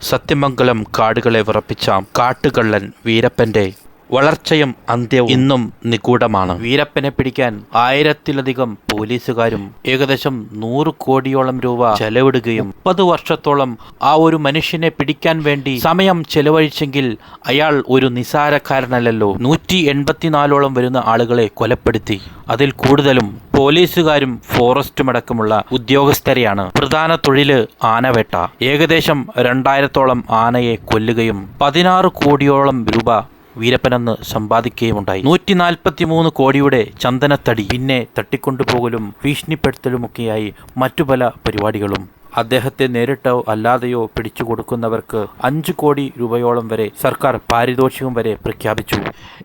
സത്യമംഗലം കാടുകളെ വിറപ്പിച്ച കാട്ടുകള്ളൻ വീരപ്പന്റെ വളർച്ചയും അന്ത്യവും ഇന്നും നിഗൂഢമാണ്. വീരപ്പനെ പിടിക്കാൻ ആയിരത്തിലധികം പോലീസുകാരും ഏകദേശം നൂറ് കോടിയോളം രൂപ ചെലവിടുകയും മുപ്പത് വർഷത്തോളം ആ ഒരു മനുഷ്യനെ പിടിക്കാൻ വേണ്ടി സമയം ചെലവഴിച്ചെങ്കിൽ അയാൾ ഒരു നിസാരക്കാരനല്ലല്ലോ. നൂറ്റി എൺപത്തിനാലോളം വരുന്ന ആളുകളെ കൊലപ്പെടുത്തി. അതിൽ കൂടുതലും പോലീസുകാരും ഫോറസ്റ്റും അടക്കമുള്ള ഉദ്യോഗസ്ഥരെയാണ്. പ്രധാന തൊഴിൽ ആനവേട്ട. ഏകദേശം രണ്ടായിരത്തോളം ആനയെ കൊല്ലുകയും പതിനാറ് കോടിയോളം രൂപ വീരപ്പനെന്ന് സമ്പാദിക്കുകയുമുണ്ടായി. മൂന്ന് കോടിയുടെ ചന്ദനത്തടി പിന്നെ തട്ടിക്കൊണ്ടുപോകലും ഭീഷണിപ്പെടുത്തലുമൊക്കെയായി മറ്റു പല പരിപാടികളും. അദ്ദേഹത്തെ നേരിട്ടോ അല്ലാതെയോ പിടിച്ചു കൊടുക്കുന്നവർക്ക് അഞ്ചു കോടി രൂപയോളം വരെ സർക്കാർ പാരിതോഷികം വരെ പ്രഖ്യാപിച്ചു.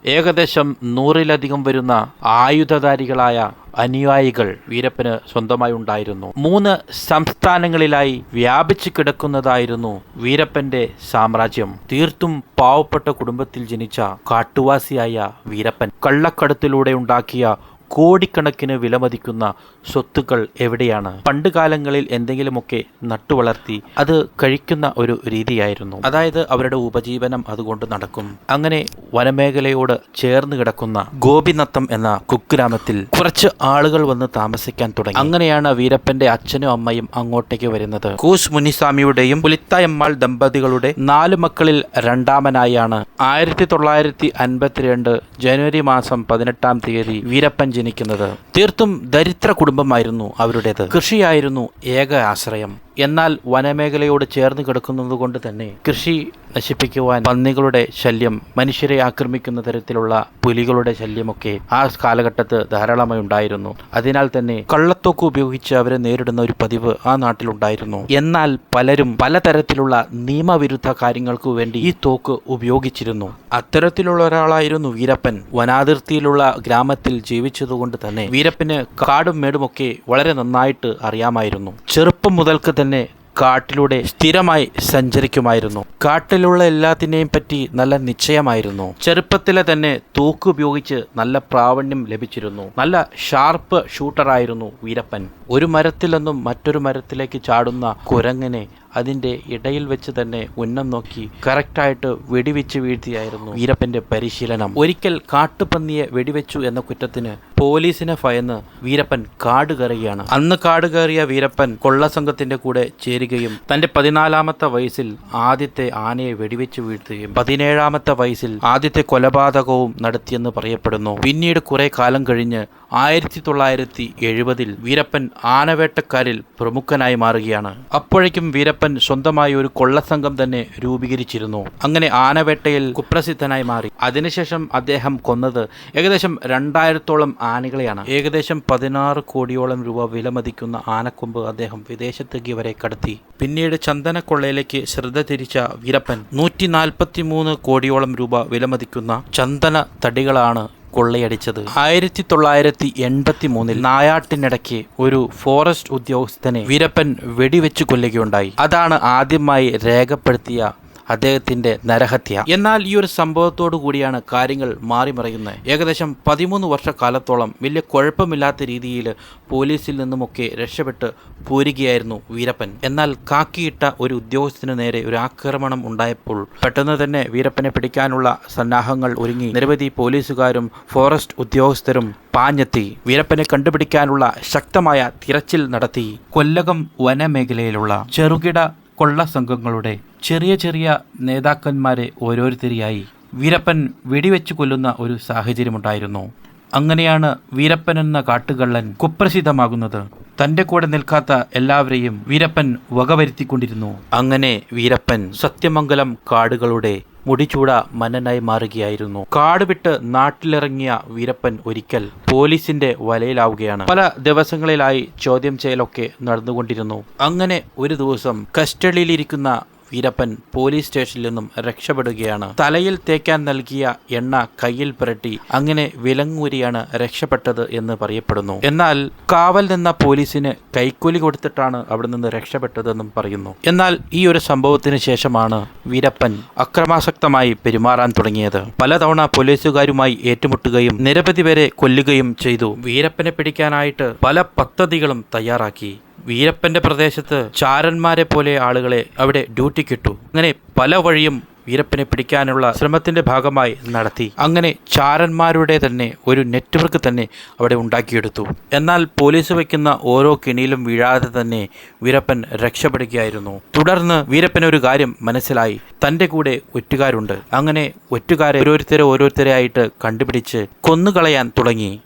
ഏകദേശം നൂറിലധികം വരുന്ന ആയുധധാരികളായ അനുയായികൾ വീരപ്പന് സ്വന്തമായി ഉണ്ടായിരുന്നു. മൂന്ന് സംസ്ഥാനങ്ങളിലായി വ്യാപിച്ചു കിടക്കുന്നതായിരുന്നു വീരപ്പന്റെ സാമ്രാജ്യം. തീർത്തും പാവപ്പെട്ട കുടുംബത്തിൽ ജനിച്ച കാട്ടുവാസിയായ വീരപ്പൻ കള്ളക്കടത്തിലൂടെ ഉണ്ടാക്കിയ കോടിക്കണക്കിന് വിലമതിക്കുന്ന സ്വത്തുക്കൾ എവിടെയാണ്? പണ്ട് കാലങ്ങളിൽ എന്തെങ്കിലുമൊക്കെ നട്ടുവളർത്തി അത് കഴിക്കുന്ന ഒരു രീതിയായിരുന്നു. അതായത് അവരുടെ ഉപജീവനം അതുകൊണ്ട് നടക്കും. അങ്ങനെ വനമേഖലയോട് ചേർന്ന് കിടക്കുന്ന ഗോപിനത്തം എന്ന കുഗ്രാമത്തിൽ കുറച്ച് ആളുകൾ വന്ന് താമസിക്കാൻ തുടങ്ങി. അങ്ങനെയാണ് വീരപ്പന്റെ അച്ഛനും അമ്മയും അങ്ങോട്ടേക്ക് വരുന്നത്. കൂസ് മുനിസ്വാമിയുടെയും പുലിത്തായമ്മാൾ ദമ്പതികളുടെ നാല് മക്കളിൽ രണ്ടാമനായാണ്. ആയിരത്തി തൊള്ളായിരത്തി അൻപത്തിരണ്ട് ജനുവരി മാസം പതിനെട്ടാം തീയതി വീരപ്പൻ ജനിക്കുന്നത് തീർത്തും ദരിദ്ര കുടുംബമായിരുന്നു അവരുടേത്. കൃഷിയായിരുന്നു ഏക ആശ്രയം. എന്നാൽ വനമേഖലയോട് ചേർന്ന് കിടക്കുന്നത് കൊണ്ട് തന്നെ കൃഷി നശിപ്പിക്കുവാൻ പന്നികളുടെ ശല്യം മനുഷ്യരെ ആക്രമിക്കുന്ന തരത്തിലുള്ള പുലികളുടെ ശല്യമൊക്കെ ആ കാലഘട്ടത്ത് ധാരാളമായി ഉണ്ടായിരുന്നു. അതിനാൽ തന്നെ കള്ളത്തോക്ക് ഉപയോഗിച്ച് അവരെ നേരിടുന്ന ഒരു പതിവ് ആ നാട്ടിലുണ്ടായിരുന്നു. എന്നാൽ പലരും പലതരത്തിലുള്ള നിയമവിരുദ്ധ കാര്യങ്ങൾക്ക് വേണ്ടി ഈ തോക്ക് ഉപയോഗിച്ചിരുന്നു. അത്തരത്തിലുള്ള ഒരാളായിരുന്നു വീരപ്പൻ. വനാതിർത്തിയിലുള്ള ഗ്രാമത്തിൽ ജീവിച്ചതുകൊണ്ട് തന്നെ വീരപ്പന് കാടും മേടുമൊക്കെ വളരെ നന്നായിട്ട് അറിയാമായിരുന്നു. ചെറുപ്പം മുതൽക്ക് തന്നെ കാട്ടിലൂടെ സ്ഥിരമായി സഞ്ചരിക്കുമായിരുന്നു. കാട്ടിലുള്ള എല്ലാത്തിനെയും പറ്റി നല്ല നിശ്ചയമായിരുന്നു. ചെറുപ്പത്തിലെ തന്നെ തൂക്ക് ഉപയോഗിച്ച് നല്ല പ്രാവണ്യം ലഭിച്ചിരുന്നു. നല്ല ഷാർപ്പ് ഷൂട്ടറായിരുന്നു വീരപ്പൻ. ഒരു മരത്തിൽ നിന്നും മറ്റൊരു മരത്തിലേക്ക് ചാടുന്ന കുരങ്ങനെ അതിന്റെ ഇടയിൽ വെച്ച് തന്നെ ഉന്നം നോക്കി കറക്റ്റായിട്ട് വെടിവെച്ച് വീഴ്ത്തിയായിരുന്നു വീരപ്പന്റെ പരിശീലനം. ഒരിക്കൽ കാട്ടുപന്നിയെ വെടിവെച്ചു എന്ന കുറ്റത്തിന് പോലീസിനെ ഭയന്ന് വീരപ്പൻ കാട് കയറുകയാണ്. അന്ന് കാട് കയറിയ വീരപ്പൻ കൊള്ളസംഘത്തിന്റെ കൂടെ ചേരുകയും തന്റെ പതിനാലാമത്തെ വയസ്സിൽ ആദ്യത്തെ ആനയെ വെടിവെച്ച് വീഴ്ത്തുകയും പതിനേഴാമത്തെ വയസ്സിൽ ആദ്യത്തെ കൊലപാതകവും നടത്തിയെന്ന് പറയപ്പെടുന്നു. പിന്നീട് കുറെ കാലം കഴിഞ്ഞ് ആയിരത്തി തൊള്ളായിരത്തി എഴുപതിൽ വീരപ്പൻ ആനവേട്ടക്കാരിൽ പ്രമുഖനായി മാറുകയാണ്. അപ്പോഴേക്കും വീരപ്പൻ സ്വന്തമായി ഒരു കൊള്ളസംഘം തന്നെ രൂപീകരിച്ചിരുന്നു. അങ്ങനെ ആനവേട്ടയിൽ കുപ്രസിദ്ധനായി മാറി. അതിനുശേഷം അദ്ദേഹം കൊന്നത് ഏകദേശം രണ്ടായിരത്തോളം ആനകളെയാണ്. ഏകദേശം പതിനാറ് കോടിയോളം രൂപ വിലമതിക്കുന്ന ആനക്കൊമ്പ് അദ്ദേഹം വിദേശത്തേക്ക് വരെ കടത്തി. പിന്നീട് ചന്ദനക്കൊള്ളയിലേക്ക് ശ്രദ്ധ തിരിച്ച വീരപ്പൻ നൂറ്റി നാൽപ്പത്തി മൂന്ന് കോടിയോളം രൂപ വിലമതിക്കുന്ന ചന്ദന തടികളാണ് കൊള്ളയടിച്ചത്. ആയിരത്തി തൊള്ളായിരത്തി എൺപത്തി മൂന്നിൽ നായാട്ടിനിടയ്ക്ക് ഒരു ഫോറസ്റ്റ് ഉദ്യോഗസ്ഥനെ വീരപ്പൻ വെടിവെച്ചു കൊല്ലുകയുണ്ടായി. അതാണ് ആദ്യമായി രേഖപ്പെടുത്തിയ അദ്ദേഹത്തിന്റെ നരഹത്യ. എന്നാൽ ഈ ഒരു സംഭവത്തോടു കൂടിയാണ് കാര്യങ്ങൾ മാറിമറിയുന്നത് ഏകദേശം പതിമൂന്ന് വർഷക്കാലത്തോളം വലിയ കുഴപ്പമില്ലാത്ത രീതിയിൽ പോലീസിൽ നിന്നുമൊക്കെ രക്ഷപ്പെട്ട് പോരുകയായിരുന്നു വീരപ്പൻ. എന്നാൽ കാക്കിയിട്ട ഒരു ഉദ്യോഗസ്ഥന് നേരെ ഒരു ആക്രമണം ഉണ്ടായപ്പോൾ പെട്ടെന്ന് തന്നെ വീരപ്പനെ പിടിക്കാനുള്ള സന്നാഹങ്ങൾ ഒരുങ്ങി. നിരവധി പോലീസുകാരും ഫോറസ്റ്റ് ഉദ്യോഗസ്ഥരും പാഞ്ഞെത്തി. വീരപ്പനെ കണ്ടുപിടിക്കാനുള്ള ശക്തമായ തിരച്ചിൽ നടത്തി. കൊല്ലകം വനമേഖലയിലുള്ള ചെറുകിട കൊള്ള സംഘങ്ങളുടെ ചെറിയ ചെറിയ നേതാക്കന്മാരെ ഓരോരുത്തരെയായി വീരപ്പൻ വെടിവെച്ച് കൊല്ലുന്ന ഒരു സാഹചര്യമുണ്ടായിരുന്നു. അങ്ങനെയാണ് വീരപ്പൻ എന്ന കാട്ടുകള്ളൻ കുപ്രസിദ്ധമാകുന്നത്. തന്റെ കൂടെ നിൽക്കാത്ത എല്ലാവരെയും വീരപ്പൻ വകവരുത്തിക്കൊണ്ടിരുന്നു. അങ്ങനെ വീരപ്പൻ സത്യമംഗലം കാടുകളുടെ മുടിച്ചൂട മന്നനായി മാറുകയായിരുന്നു. കാട് വിട്ട് നാട്ടിലിറങ്ങിയ വീരപ്പൻ ഒരിക്കൽ പോലീസിന്റെ വലയിലാവുകയാണ്. പല ദിവസങ്ങളിലായി ചോദ്യം ചെയ്യലൊക്കെ നടന്നുകൊണ്ടിരുന്നു. അങ്ങനെ ഒരു ദിവസം കസ്റ്റഡിയിലിരിക്കുന്ന വീരപ്പൻ പോലീസ് സ്റ്റേഷനിൽ നിന്നും രക്ഷപ്പെടുകയാണ്. തലയിൽ തേക്കാൻ നൽകിയ എണ്ണ കയ്യിൽ പുരട്ടി അങ്ങനെ വിലങ്ങൂരിയാണ് രക്ഷപ്പെട്ടത് എന്ന് പറയപ്പെടുന്നു. എന്നാൽ കാവൽ നിന്ന പോലീസിന് കൈക്കൂലി കൊടുത്തിട്ടാണ് അവിടെ നിന്ന് രക്ഷപ്പെട്ടതെന്നും പറയുന്നു. എന്നാൽ ഈ ഒരു സംഭവത്തിന് ശേഷമാണ് വീരപ്പൻ അക്രമാസക്തമായി പെരുമാറാൻ തുടങ്ങിയത്. പലതവണ പോലീസുകാരുമായി ഏറ്റുമുട്ടുകയും നിരവധി പേരെ കൊല്ലുകയും ചെയ്തു. വീരപ്പനെ പിടിക്കാനായിട്ട് പല പദ്ധതികളും തയ്യാറാക്കി. വീരപ്പന്റെ പ്രദേശത്ത് ചാരന്മാരെ പോലെ ആളുകളെ അവിടെ ഡ്യൂട്ടിക്കിട്ടു. അങ്ങനെ പല വഴിയും വീരപ്പനെ പിടിക്കാനുള്ള ശ്രമത്തിന്റെ ഭാഗമായി നടത്തി. അങ്ങനെ ചാരന്മാരുടെ തന്നെ ഒരു നെറ്റ്വർക്ക് തന്നെ അവിടെ ഉണ്ടാക്കിയെടുത്തു. എന്നാൽ പോലീസ് വയ്ക്കുന്ന ഓരോ കിണിയിലും വീഴാതെ തന്നെ വീരപ്പൻ രക്ഷപ്പെടുകയായിരുന്നു. തുടർന്ന് വീരപ്പൻ ഒരു കാര്യം മനസ്സിലായി. തന്റെ കൂടെ ഒറ്റുകാരുണ്ട്. അങ്ങനെ ഒറ്റുകാരെ ഓരോരുത്തരെ ഓരോരുത്തരെ ആയിട്ട് കണ്ടുപിടിച്ച് കൊന്നുകളയാൻ തുടങ്ങി.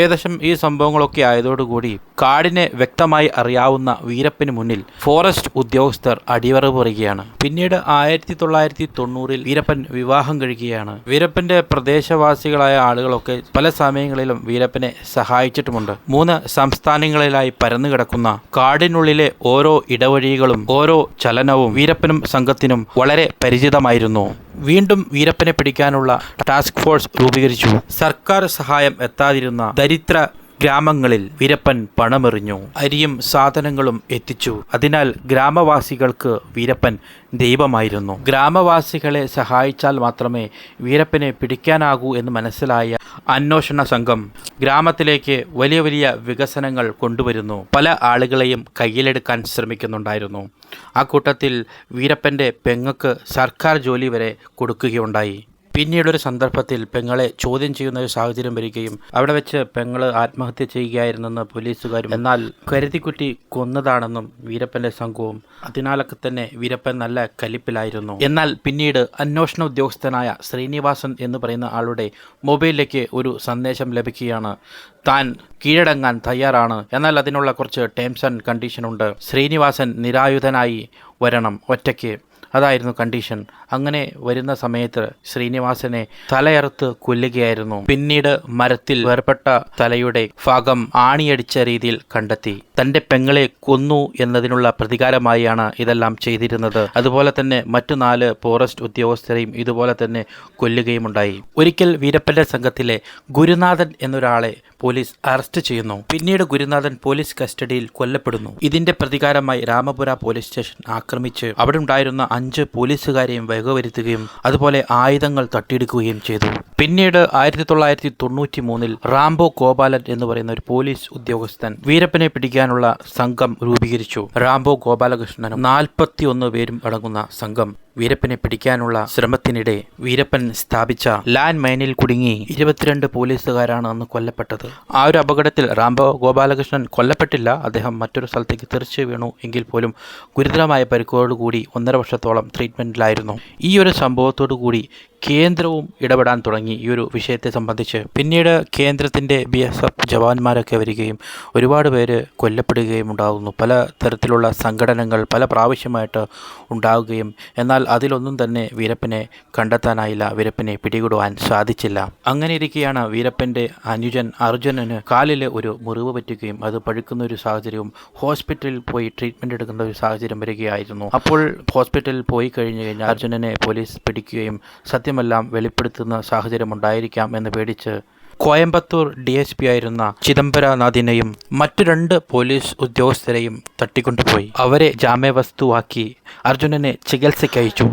ഏകദേശം ഈ സംഭവങ്ങളൊക്കെ ആയതോടുകൂടി കാടിനെ വ്യക്തമായി അറിയാവുന്ന വീരപ്പന് മുന്നിൽ ഫോറസ്റ്റ് ഉദ്യോഗസ്ഥർ അടിവറവ് പറയുകയാണ്. പിന്നീട് ആയിരത്തി തൊള്ളായിരത്തി തൊണ്ണൂറിൽ വീരപ്പൻ വിവാഹം കഴിക്കുകയാണ്. വീരപ്പന്റെ പ്രദേശവാസികളായ ആളുകളൊക്കെ പല സമയങ്ങളിലും വീരപ്പനെ സഹായിച്ചിട്ടുമുണ്ട്. മൂന്ന് സംസ്ഥാനങ്ങളിലായി പരന്നു കിടക്കുന്ന കാടിനുള്ളിലെ ഓരോ ഇടവഴികളും ഓരോ ചലനവും വീരപ്പനും സംഘത്തിനും വളരെ പരിചിതമായിരുന്നു. വീണ്ടും വീരപ്പനെ പിടിക്കാനുള്ള ടാസ്ക് ഫോഴ്സ് രൂപീകരിച്ചു. സർക്കാർ സഹായം എത്താതിരുന്ന ദരിദ്ര ഗ്രാമങ്ങളിൽ വീരപ്പൻ പണമെറിഞ്ഞു. അരിയും സാധനങ്ങളും എത്തിച്ചു. അതിനാൽ ഗ്രാമവാസികൾക്ക് വീരപ്പൻ ദൈവമായിരുന്നു. ഗ്രാമവാസികളെ സഹായിച്ചാൽ മാത്രമേ വീരപ്പനെ പിടിക്കാനാകൂ എന്ന് മനസ്സിലായ അന്വേഷണ സംഘം ഗ്രാമത്തിലേക്ക് വലിയ വലിയ വികസനങ്ങൾ കൊണ്ടുവരുന്നു. പല ആളുകളെയും കയ്യിലെടുക്കാൻ ശ്രമിക്കുന്നുണ്ടായിരുന്നു. ആ കൂട്ടത്തിൽ വീരപ്പന്റെ പെങ്ങക്ക് സർക്കാർ ജോലി വരെ കൊടുക്കുകയുണ്ടായി. പിന്നീടൊരു സന്ദർഭത്തിൽ പെങ്ങളെ ചോദ്യം ചെയ്യുന്ന ഒരു സാഹചര്യം വരികയും അവിടെ വെച്ച് പെങ്ങൾ ആത്മഹത്യ ചെയ്യുകയായിരുന്നെന്ന് പോലീസുകാരും എന്നാൽ കരുതിക്കുട്ടി കൊന്നതാണെന്നും വീരപ്പന്റെ സംഘവും അതിനാലൊക്കെ തന്നെ വീരപ്പൻ നല്ല കലിപ്പിലായിരുന്നു. എന്നാൽ പിന്നീട് അന്വേഷണ ഉദ്യോഗസ്ഥനായ ശ്രീനിവാസൻ എന്ന് പറയുന്ന ആളുടെ മൊബൈലിലേക്ക് ഒരു സന്ദേശം ലഭിക്കുകയാണ്. താൻ കീഴടങ്ങാൻ തയ്യാറാണ്. എന്നാൽ അതിനുള്ള കുറച്ച് ടേംസ് ആൻഡ് കണ്ടീഷനുണ്ട് ശ്രീനിവാസൻ നിരായുധനായി വരണം ഒറ്റയ്ക്ക്. അതായിരുന്നു കണ്ടീഷൻ അങ്ങനെ വരുന്ന സമയത്ത് ശ്രീനിവാസനെ തലയറുത്ത് കൊല്ലുകയായിരുന്നു. പിന്നീട് മരത്തിൽ വേർപെട്ട തലയുടെ ഭാഗം ആണിയടിച്ച രീതിയിൽ കണ്ടെത്തി. തന്റെ പെങ്ങളെ കൊന്നു എന്നതിനുള്ള പ്രതികാരമായാണ് ഇതെല്ലാം ചെയ്തിരുന്നത്. അതുപോലെ തന്നെ മറ്റു നാല് ഫോറസ്റ്റ് ഉദ്യോഗസ്ഥരെയും ഇതുപോലെ തന്നെ കൊല്ലുകയുമുണ്ടായി. ഒരിക്കൽ വീരപ്പന്റെ സംഘത്തിലെ ഗുരുനാഥൻ എന്നൊരാളെ പോലീസ് അറസ്റ്റ് ചെയ്യുന്നു. പിന്നീട് ഗുരുനാഥൻ പോലീസ് കസ്റ്റഡിയിൽ കൊല്ലപ്പെടുന്നു. ഇതിന്റെ പ്രതികാരമായി രാമപുര പോലീസ് സ്റ്റേഷൻ ആക്രമിച്ച് അവിടെ ഉണ്ടായിരുന്ന അഞ്ച് പോലീസുകാരെയും വകവരുത്തുകയും അതുപോലെ ആയുധങ്ങൾ തട്ടിയെടുക്കുകയും ചെയ്തു. പിന്നീട് ആയിരത്തി തൊള്ളായിരത്തി തൊണ്ണൂറ്റി മൂന്നിൽ റാംബോ ഗോപാലൻ എന്ന് പറയുന്ന ഒരു പോലീസ് ഉദ്യോഗസ്ഥൻ വീരപ്പനെ പിടിക്കാനുള്ള സംഘം രൂപീകരിച്ചു. റാംബോ ഗോപാലകൃഷ്ണനും നാൽപ്പത്തി ഒന്ന് പേരും അടങ്ങുന്ന സംഘം വീരപ്പനെ പിടിക്കാനുള്ള ശ്രമത്തിനിടെ വീരപ്പൻ സ്ഥാപിച്ച ലാൻഡ് മൈനിൽ കുടുങ്ങി ഇരുപത്തിരണ്ട് പോലീസുകാരാണ് അന്ന് കൊല്ലപ്പെട്ടത്. ആ ഒരു അപകടത്തിൽ റാംബോ ഗോപാലകൃഷ്ണൻ കൊല്ലപ്പെട്ടില്ല. അദ്ദേഹം മറ്റൊരു സ്ഥലത്തേക്ക് തെറിച്ച് വീണു എങ്കിൽ പോലും ഗുരുതരമായ പരിക്കുകളോടുകൂടി ഒന്നര വർഷത്തോളം ട്രീറ്റ്മെന്റിലായിരുന്നു ഈ ഒരു സംഭവത്തോടു കൂടി കേന്ദ്രവും ഇടപെടാൻ തുടങ്ങി ഈ ഒരു വിഷയത്തെ സംബന്ധിച്ച്. പിന്നീട് കേന്ദ്രത്തിന്റെ ബി എസ് എഫ് ജവാന്മാരൊക്കെ വരികയും ഒരുപാട് പേര് കൊല്ലപ്പെടുകയും ഉണ്ടാകുന്നു. പല തരത്തിലുള്ള സംഘടനകൾ പല പ്രാവശ്യമായിട്ട് ഉണ്ടാവുകയും എന്നാൽ അതിലൊന്നും തന്നെ വീരപ്പനെ കണ്ടെത്താനായില്ല വീരപ്പനെ പിടികൂടുവാൻ സാധിച്ചില്ല. അങ്ങനെ ഇരിക്കെയാണ് വീരപ്പന്റെ അനുജൻ അർജുനന് കാലിൽ ഒരു മുറിവ് പറ്റുകയും അത് പഴുക്കുന്ന ഒരു സാഹചര്യവും ഹോസ്പിറ്റലിൽ പോയി ട്രീറ്റ്മെന്റ് എടുക്കുന്ന ഒരു സാഹചര്യം വരികയായിരുന്നു. അപ്പോൾ ഹോസ്പിറ്റലിൽ പോയി കഴിഞ്ഞ് കഴിഞ്ഞാൽ അർജുനനെ പോലീസ് പിടിക്കുകയും സത്യമെല്ലാം വെളിപ്പെടുത്തുന്ന സാഹചര്യം ഉണ്ടായിരിക്കാം എന്ന് പേടിച്ച് കോയമ്പത്തൂർ ഡി എസ് പി ആയിരുന്ന ചിദംബരനാഥിനെയും മറ്റു രണ്ട് പോലീസ് ഉദ്യോഗസ്ഥരെയും തട്ടിക്കൊണ്ടുപോയി. അവരെ ജാമ്യവസ്തുവാക്കി അർജുനനെ ചികിത്സയ്ക്കയച്ചു.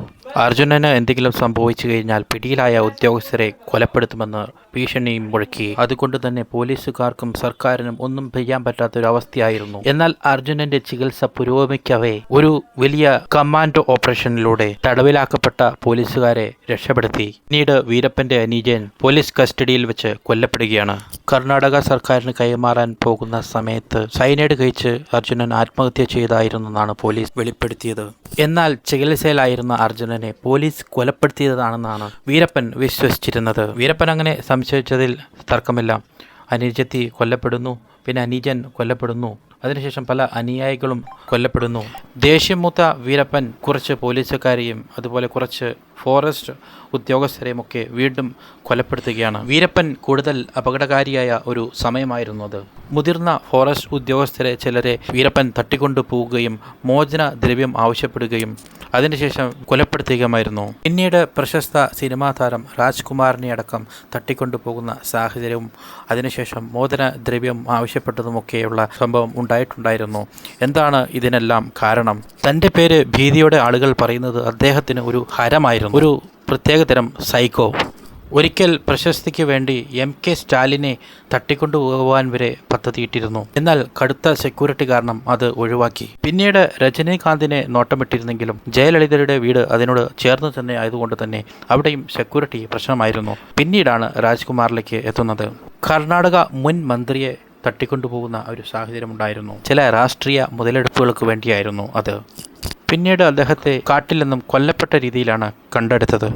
അർജുനന് എന്തെങ്കിലും സംഭവിച്ചു കഴിഞ്ഞാൽ പിടിയിലായ ഉദ്യോഗസ്ഥരെ കൊലപ്പെടുത്തുമെന്ന് ഭീഷണിയും മുഴക്കി. അതുകൊണ്ട് തന്നെ പോലീസുകാർക്കും സർക്കാരിനും ഒന്നും ചെയ്യാൻ പറ്റാത്ത ഒരു അവസ്ഥയായിരുന്നു എന്നാൽ അർജുനന്റെ ചികിത്സ പുരോഗമിക്കവേ ഒരു വലിയ കമാൻഡോ ഓപ്പറേഷനിലൂടെ തടവിലാക്കപ്പെട്ട പോലീസുകാരെ രക്ഷപ്പെടുത്തി. പിന്നീട് വീരപ്പന്റെ അനീജൻ പോലീസ് കസ്റ്റഡിയിൽ വെച്ച് കൊല്ലപ്പെടുകയാണ്. കർണാടക സർക്കാരിന് കൈമാറാൻ പോകുന്ന സമയത്ത് സൈനൈഡ് കഴിച്ച് അർജുനൻ ആത്മഹത്യ ചെയ്തായിരുന്നെന്നാണ് പോലീസ് വെളിപ്പെടുത്തിയത്. എന്നാൽ ചികിത്സയിലായിരുന്ന അർജുനനെ പോലീസ് കൊലപ്പെടുത്തിയതാണെന്നാണ് വീരപ്പൻ വിശ്വസിച്ചിരുന്നത്. വീരപ്പൻ അങ്ങനെ സംശയിച്ചതിൽ തർക്കമില്ല. അനിജത്തി കൊല്ലപ്പെടുന്നു പിന്നെ അനുജൻ കൊല്ലപ്പെടുന്നു. അതിനുശേഷം പല അനുയായികളും കൊല്ലപ്പെടുന്നു. ദേഷ്യം മൂത്ത വീരപ്പൻ കുറച്ച് പോലീസുകാരെയും അതുപോലെ കുറച്ച് ഫോറസ്റ്റ് ഉദ്യോഗസ്ഥരെയും ഒക്കെ വീണ്ടും കൊലപ്പെടുത്തുകയാണ്. വീരപ്പൻ കൂടുതൽ അപകടകാരിയായ ഒരു സമയമായിരുന്നു അത്. മുതിർന്ന ഫോറസ്റ്റ് ഉദ്യോഗസ്ഥരെ ചിലരെ വീരപ്പൻ തട്ടിക്കൊണ്ടു പോവുകയും മോചന ദ്രവ്യം ആവശ്യപ്പെടുകയും അതിനുശേഷം കൊലപ്പെടുത്തുകയുമായിരുന്നു. പിന്നീട് പ്രശസ്ത സിനിമാ താരം രാജ്കുമാറിനെ അടക്കം തട്ടിക്കൊണ്ടു പോകുന്ന സാഹചര്യവും അതിനുശേഷം മോചന ദ്രവ്യം ആവശ്യപ്പെട്ടതുമൊക്കെയുള്ള സംഭവം ഉണ്ടായിട്ടുണ്ടായിരുന്നു. എന്താണ് ഇതിനെല്ലാം കാരണം? തന്റെ പേര് ഭീതിയുടെ ആളുകൾ പറയുന്നത് അദ്ദേഹത്തിന് ഒരു ഹരമായിരുന്നു. ഒരു പ്രത്യേകതരം സൈക്കോ ഒരിക്കൽ പ്രശസ്തിക്ക് വേണ്ടി എം കെ സ്റ്റാലിനെ തട്ടിക്കൊണ്ടുപോകാൻ വരെ പദ്ധതിയിട്ടിരുന്നു എന്നാൽ കടുത്ത സെക്യൂരിറ്റി കാരണം അത് ഒഴിവാക്കി. പിന്നീട് രജനീകാന്തിനെ നോട്ടമിട്ടിരുന്നെങ്കിലും ജയലളിതയുടെ വീട് അതിനോട് ചേർന്ന് തന്നെ ആയതുകൊണ്ട് തന്നെ അവിടെയും സെക്യൂരിറ്റി പ്രശ്നമായിരുന്നു. പിന്നീടാണ് രാജ്കുമാറിലേക്ക് എത്തുന്നത്. കർണാടക മുൻ മന്ത്രിയെ തട്ടിക്കൊണ്ടുപോകുന്ന ഒരു സാഹചര്യമുണ്ടായിരുന്നു. ചില രാഷ്ട്രീയ മുതലെടുപ്പുകൾക്ക് വേണ്ടിയായിരുന്നു അത്. പിന്നീട് അദ്ദേഹത്തെ കാട്ടിൽ നിന്നും കൊല്ലപ്പെട്ട രീതിയിലാണ് കണ്ടെടുത്തത്.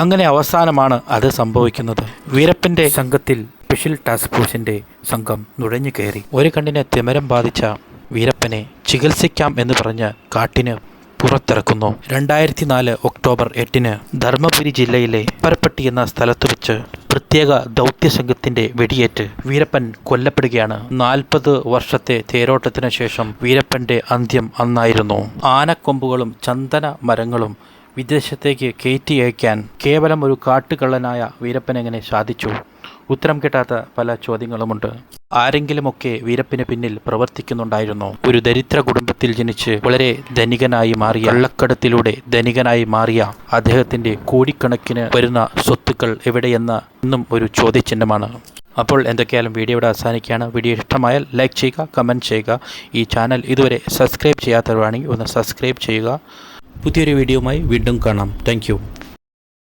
അങ്ങനെ അവസാനമാണ് അത് സംഭവിക്കുന്നത്. വീരപ്പിന്റെ സംഘത്തിൽ സ്പെഷ്യൽ ടാസ്ക് ഫോഴ്സിന്റെ സംഘം നുഴഞ്ഞു കയറി. ഒരു കണ്ണിനെ തിമരം ബാധിച്ച വീരപ്പനെ ചികിത്സിക്കാം എന്ന് പറഞ്ഞ് കാട്ടിന് പുറത്തിറക്കുന്നു. രണ്ടായിരത്തി നാല് ഒക്ടോബർ എട്ടിന് ധർമ്മപുരി ജില്ലയിലെ പരപ്പട്ടി എന്ന സ്ഥലത്ത് വെച്ച് പ്രത്യേക ദൗത്യ സംഘത്തിന്റെ വെടിയേറ്റ് വീരപ്പൻ കൊല്ലപ്പെടുകയാണ്. നാൽപ്പത് വർഷത്തെ തേരോട്ടത്തിന് ശേഷം വീരപ്പന്റെ അന്ത്യം അന്നായിരുന്നു. ആനക്കൊമ്പുകളും ചന്ദന മരങ്ങളും വിദേശത്തേക്ക് കയറ്റി അയക്കാൻ കേവലം ഒരു കാട്ടുകള്ളനായ വീരപ്പൻ എങ്ങനെ സാധിച്ചു? ഉത്തരം കിട്ടാത്ത പല ചോദ്യങ്ങളുമുണ്ട്. ആരെങ്കിലുമൊക്കെ വീരപ്പിന് പിന്നിൽ പ്രവർത്തിക്കുന്നുണ്ടായിരുന്നു. ഒരു ദരിദ്ര കുടുംബത്തിൽ ജനിച്ച് വളരെ ധനികനായി മാറിയ വെള്ളക്കടത്തിലൂടെ ധനികനായി മാറിയ അദ്ദേഹത്തിന്റെ കോടിക്കണക്കിന് വരുന്ന സ്വത്തുക്കൾ എവിടെയെന്ന ഇന്നും ഒരു ചോദ്യചിഹ്നമാണ്. അപ്പോൾ എന്തൊക്കെയാലും വീഡിയോ ഇവിടെ അവസാനിക്കുകയാണ്. വീഡിയോ ഇഷ്ടമായാൽ ലൈക്ക് ചെയ്യുക കമന്റ് ചെയ്യുക. ഈ ചാനൽ ഇതുവരെ സബ്സ്ക്രൈബ് ചെയ്യാത്തവരാണെങ്കിൽ ഒന്ന് സബ്സ്ക്രൈബ് ചെയ്യുക. പുതിയൊരു വീഡിയോയുമായി വീണ്ടും കാണാം. താങ്ക്